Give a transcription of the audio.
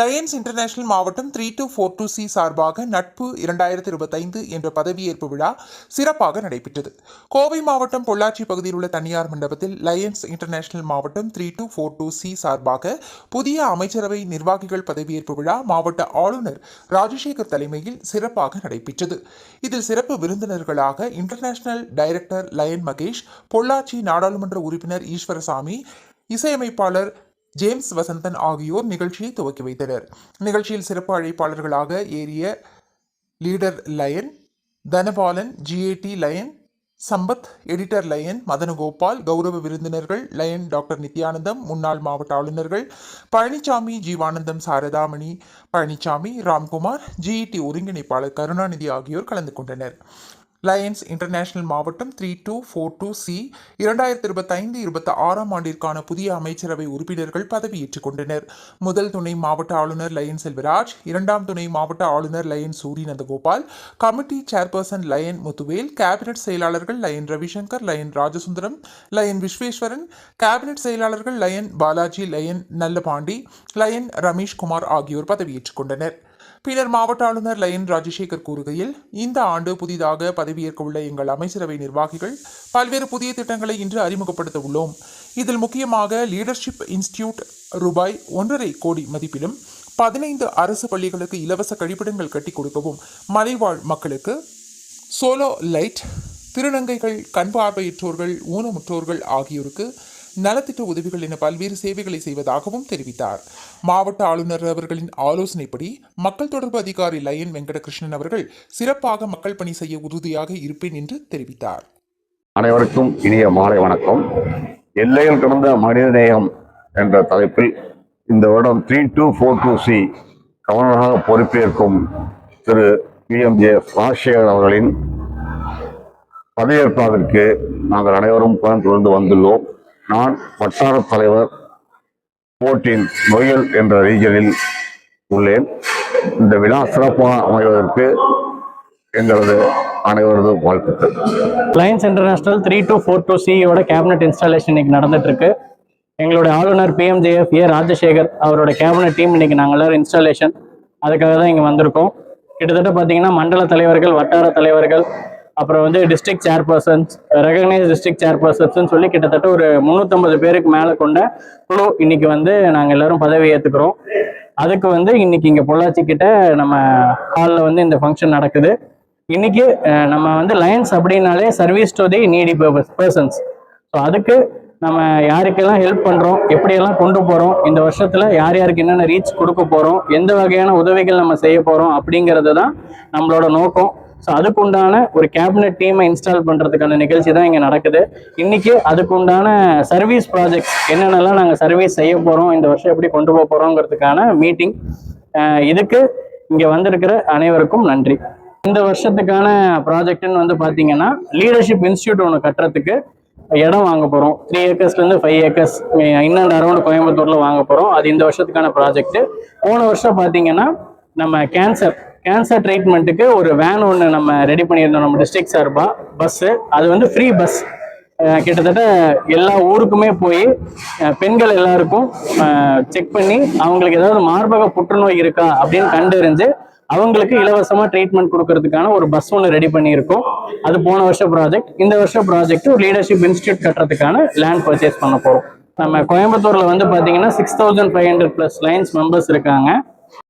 Lions International மாவட்டம் three two four two C சார்பாக நட்பு இரண்டாயிரத்தி இருபத்தைந்து என்ற பதவியேற்பு விழா சிறப்பாக நடைபெற்றது. கோவை மாவட்டம் பொள்ளாச்சி பகுதியில் உள்ள தனியார் மண்டபத்தில் லயன்ஸ் இன்டர்நேஷனல் மாவட்டம் three two four two C சார்பாக புதிய அமைச்சரவை நிர்வாகிகள் பதவியேற்பு விழா மாவட்ட ஆளுநர் ராஜசேகர் தலைமையில் சிறப்பாக நடைபெற்றது. இதில் சிறப்பு விருந்தினர்களாக international director Lion Mahesh Pollachi நாடாளுமன்ற உறுப்பினர் ஈஸ்வரசாமி இசையமைப்பாளர் ஜேம்ஸ் வசந்தன் ஆகியோர் நிகழ்ச்சியை துவக்கி வைத்தனர். நிகழ்ச்சியில் சிறப்பு அழைப்பாளர்களாக ஏறிய leader Lion Dhanapalan GAT Lion Sampath editor Lion Madanagopal கௌரவ விருந்தினர்கள் லயன் டாக்டர் நித்யானந்தம் முன்னாள் மாவட்ட ஆளுநர்கள் பழனிசாமி ஜீவானந்தம் சாரதாமணி பழனிசாமி ராம்குமார் ஜிஇடி ஒருங்கிணைப்பாளர் கருணாநிதி ஆகியோர் கலந்து கொண்டனர். லயன்ஸ் இன்டர்நேஷனல் மாவட்டம் three two four two C இரண்டாயிரத்தி இருபத்தைந்து இருபத்தி ஆறாம் ஆண்டிற்கான புதிய அமைச்சரவை உறுப்பினர்கள் பதவியேற்றுக் கொண்டனர். முதல் துணை மாவட்ட ஆளுநர் லயன் செல்வராஜ் இரண்டாம் துணை மாவட்ட ஆளுநர் Lion Suri Nandagopal committee chairperson Lion Muthuvel cabinet செயலாளர்கள் Lion Ravishankar Lion Rajasundaram Lion Visweswaran cabinet செயலாளர்கள் Lion Balaji Lion Nallapandi Lion Ramesh Kumar ஆகியோர் பதவியேற்றுக் கொண்டனர். பின்னர் மாவட்ட ஆளுநர் லயன் ராஜசேகர் கூறுகையில் இந்த ஆண்டு புதிதாக பதவியேற்க உள்ள எங்கள் அமைச்சரவை நிர்வாகிகள் பல்வேறு புதிய திட்டங்களை இன்று அறிமுகப்படுத்த உள்ளோம். இதில் முக்கியமாக லீடர்ஷிப் இன்ஸ்டிடியூட் ரூபாய் ஒன்றரை கோடி மதிப்பிலும் பதினைந்து அரசு பள்ளிகளுக்கு இலவச கழிப்பிடங்கள் கட்டி கொடுக்கவும் மலைவாழ் மக்களுக்கு சோலோ லைட் திருநங்கைகள் கண் பார்வையற்றோர்கள் ஊனமுற்றோர்கள் ஆகியோருக்கு நலத்திட்ட உதவிகள் என பல்வேறு சேவைகளை செய்வதாகவும் தெரிவித்தார். மாவட்ட ஆளுநர் அவர்களின் ஆலோசனைப்படி மக்கள் தொடர்பு அதிகாரி லயன் வெங்கடகிருஷ்ணன் அவர்கள் சிறப்பாக மக்கள் பணி செய்ய உறுதியாக இருப்பேன் என்று தெரிவித்தார். அனைவருக்கும் இனிய மாலை வணக்கம். எல்லையில் கடந்த மனிதநேயம் என்ற தலைப்பில் இந்த வருடம் three two four two C கவர்னராக பொறுப்பேற்கும் திரு பிஎம்ஜே ராஜசேகர் அவர்களின் பதவியேற்பதற்கு நாங்கள் அனைவரும் தொடர்ந்து வந்துள்ளோம். நான் வட்டார தலைவர் போட்டின் நொயல் என்ற ரீஜனில் உள்ளேன். இந்த விழா சிறப்பாக அமைவதற்கு எங்களது அனைவரது வாழ்த்துக்கள். Lions International three two four two சியோட கேபினட் இன்ஸ்டாலேஷன் இன்னைக்கு நடந்துட்டு இருக்கு எங்களுடைய ஆளுநர் பிஎம்ஜேஎஃப் ஏ ராஜசேகர் அவரோட கேபினட் டீம் இன்னைக்கு நாங்கள் எல்லாரும் இன்ஸ்டாலேஷன் அதுக்காக தான் இங்கே வந்திருக்கோம். கிட்டத்தட்ட பார்த்தீங்கன்னா மண்டல தலைவர்கள் வட்டார தலைவர்கள் அப்புறம் வந்து டிஸ்ட்ரிக்ட் சேர்பர்சன்ஸ் ரெகக்னைஸ் டிஸ்ட்ரிக்ட் சேர்பர்சன்ஸ்னு சொல்லி கிட்டத்தட்ட ஒரு முந்நூற்றம்பது பேருக்கு மேலே கொண்ட குழு இன்னைக்கு வந்து நாங்கள் எல்லாரும் பதவி ஏற்றுக்கிறோம் அதுக்கு வந்து இன்னைக்கு இங்கே பொள்ளாச்சி கிட்ட நம்ம ஹாலில் வந்து இந்த ஃபங்க்ஷன் நடக்குது. இன்னைக்கு நம்ம வந்து லயன்ஸ் அப்படின்னாலே service to the needy persons so அதுக்கு நம்ம யாருக்கெல்லாம் ஹெல்ப் பண்ணுறோம் எப்படியெல்லாம் கொண்டு போகிறோம் இந்த வருஷத்தில் யார் யாருக்கு என்னென்ன ரீச் கொடுக்க போகிறோம் எந்த வகையான உதவிகள் நம்ம செய்ய போகிறோம் அப்படிங்கிறது தான் நம்மளோட நோக்கம். ஸோ அதுக்குண்டான ஒரு கேபினட் டீமை இன்ஸ்டால் பண்ணுறதுக்கான நிகழ்ச்சி தான் இங்கே நடக்குது. இன்னைக்கு அதுக்குண்டான சர்வீஸ் ப்ராஜெக்ட் என்னென்னலாம் நாங்கள் சர்வீஸ் செய்ய போகிறோம் இந்த வருஷம் எப்படி கொண்டு போக போகிறோங்கிறதுக்கான மீட்டிங் இதுக்கு இங்கே வந்திருக்கிற அனைவருக்கும் நன்றி. இந்த வருஷத்துக்கான ப்ராஜெக்ட்னு வந்து பார்த்தீங்கன்னா லீடர்ஷிப் இன்ஸ்டியூட் ஒன்று கட்டுறதுக்கு இடம் வாங்க போகிறோம் த்ரீ ஏக்கர்ஸ்லேருந்து ஃபைவ் ஏக்கர்ஸ் இன்னும் அரௌண்ட் கோயம்புத்தூரில் வாங்க போகிறோம் அது இந்த வருஷத்துக்கான ப்ராஜெக்ட் போன வருஷம் பார்த்தீங்கன்னா நம்ம கேன்சர் கேன்சர் ட்ரீட்மெண்ட்டுக்கு ஒரு வேன் ஒன்று நம்ம ரெடி பண்ணியிருந்தோம் நம்ம டிஸ்ட்ரிக்ட் சார்பாக பஸ்ஸு அது வந்து ஃப்ரீ பஸ் கிட்டத்தட்ட எல்லா ஊருக்குமே போய் பெண்கள் எல்லாருக்கும் செக் பண்ணி அவங்களுக்கு ஏதாவது மார்பக புற்றுநோய் இருக்கா அப்படின்னு கண்டறிஞ்சு அவங்களுக்கு இலவசமாக ட்ரீட்மெண்ட் கொடுக்கறதுக்கான ஒரு பஸ் ஒன்று ரெடி பண்ணியிருக்கோம். அது போன வருஷம் ப்ராஜெக்ட் இந்த வருஷம் ப்ராஜெக்ட் ஒரு லீடர்ஷிப் இன்ஸ்டியூட் கட்டுறதுக்கான லேண்ட் பர்ச்சேஸ் பண்ண போகிறோம் நம்ம கோயம்புத்தூரில் வந்து பார்த்தீங்கன்னா six thousand five hundred plus Lions members இருக்காங்க.